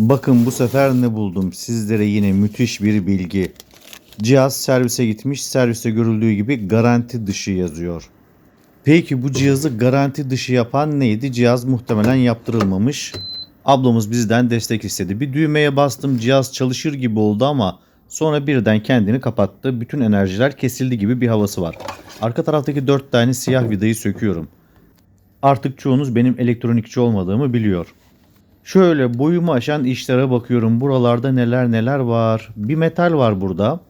Bakın bu sefer ne buldum? Sizlere yine müthiş bir bilgi. Cihaz servise gitmiş. Serviste görüldüğü gibi garanti dışı yazıyor. Peki bu cihazı garanti dışı yapan neydi? Cihaz muhtemelen yaptırılmamış. Ablamız bizden destek istedi. Bir düğmeye bastım cihaz çalışır gibi oldu ama sonra birden kendini kapattı. Bütün enerjiler kesildi gibi bir havası var. Arka taraftaki 4 tane siyah vidayı söküyorum. Artık çoğunuz benim elektronikçi olmadığımı biliyor. Şöyle boyumu aşan işlere bakıyorum. Buralarda neler neler var. Bir metal var burada.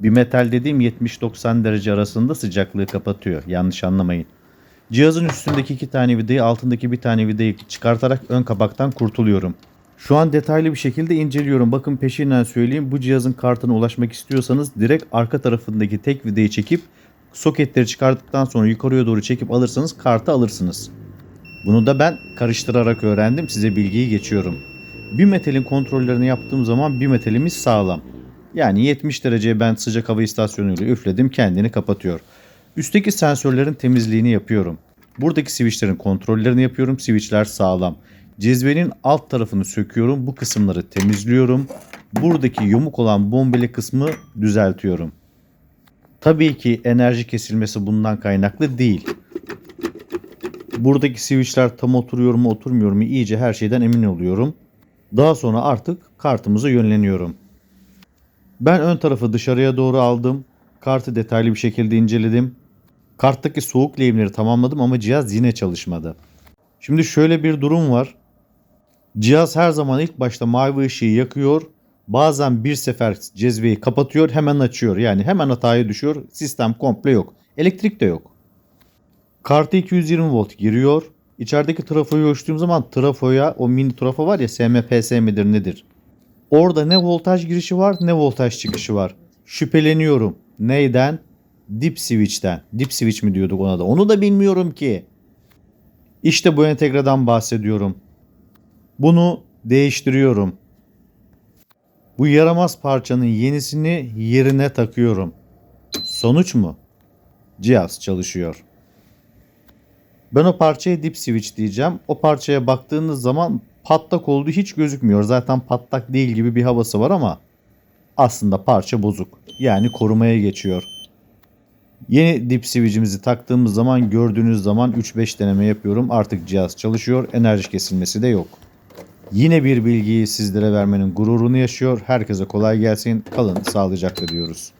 Bir metal dediğim 70-90 derece arasında sıcaklığı kapatıyor. Yanlış anlamayın. Cihazın üstündeki iki tane vidayı altındaki bir tane vidayı çıkartarak ön kapaktan kurtuluyorum. Şu an detaylı bir şekilde inceliyorum. Bakın peşinden söyleyeyim. Bu cihazın kartına ulaşmak istiyorsanız direkt arka tarafındaki tek vidayı çekip soketleri çıkarttıktan sonra yukarıya doğru çekip alırsanız kartı alırsınız. Bunu da ben karıştırarak öğrendim. Size bilgiyi geçiyorum. Bir metalin kontrollerini yaptığım zaman bir metalimiz sağlam. Yani 70 dereceye ben sıcak hava istasyonuyla üfledim kendini kapatıyor. Üstteki sensörlerin temizliğini yapıyorum. Buradaki switchlerin kontrollerini yapıyorum. Switchler sağlam. Cezvenin alt tarafını söküyorum. Bu kısımları temizliyorum. Buradaki yumuk olan bombeli kısmı düzeltiyorum. Tabii ki enerji kesilmesi bundan kaynaklı değil. Buradaki switchler tam oturuyor mu oturmuyor mu iyice her şeyden emin oluyorum. Daha sonra artık kartımıza yönleniyorum. Ben ön tarafı dışarıya doğru aldım. Kartı detaylı bir şekilde inceledim. Karttaki soğuk lehimleri tamamladım ama cihaz yine çalışmadı. Şimdi şöyle bir durum var. Cihaz her zaman ilk başta mavi ışığı yakıyor. Bazen bir sefer cezveyi kapatıyor hemen açıyor. Yani hemen hataya düşüyor. Sistem komple yok. Elektrik de yok. Kartı 220 volt giriyor. İçerideki trafoyu ölçtüğüm zaman trafoya o mini trafo var ya SMPS midir nedir? Orada ne voltaj girişi var ne voltaj çıkışı var. Şüpheleniyorum. Neyden? Dip switch'ten. Dip switch mi diyorduk ona da. Onu da bilmiyorum ki. İşte bu entegreden bahsediyorum. Bunu değiştiriyorum. Bu yaramaz parçanın yenisini yerine takıyorum. Sonuç mu? Cihaz çalışıyor. Ben o parçaya dip switch diyeceğim. O parçaya baktığınız zaman patlak olduğu hiç gözükmüyor. Zaten patlak değil gibi bir havası var ama aslında parça bozuk. Yani korumaya geçiyor. Yeni dip switch'imizi taktığımız zaman gördüğünüz zaman 3-5 deneme yapıyorum. Artık cihaz çalışıyor. Enerji kesilmesi de yok. Yine bir bilgiyi sizlere vermenin gururunu yaşıyor. Herkese kolay gelsin. Kalın sağlıcakla diyoruz.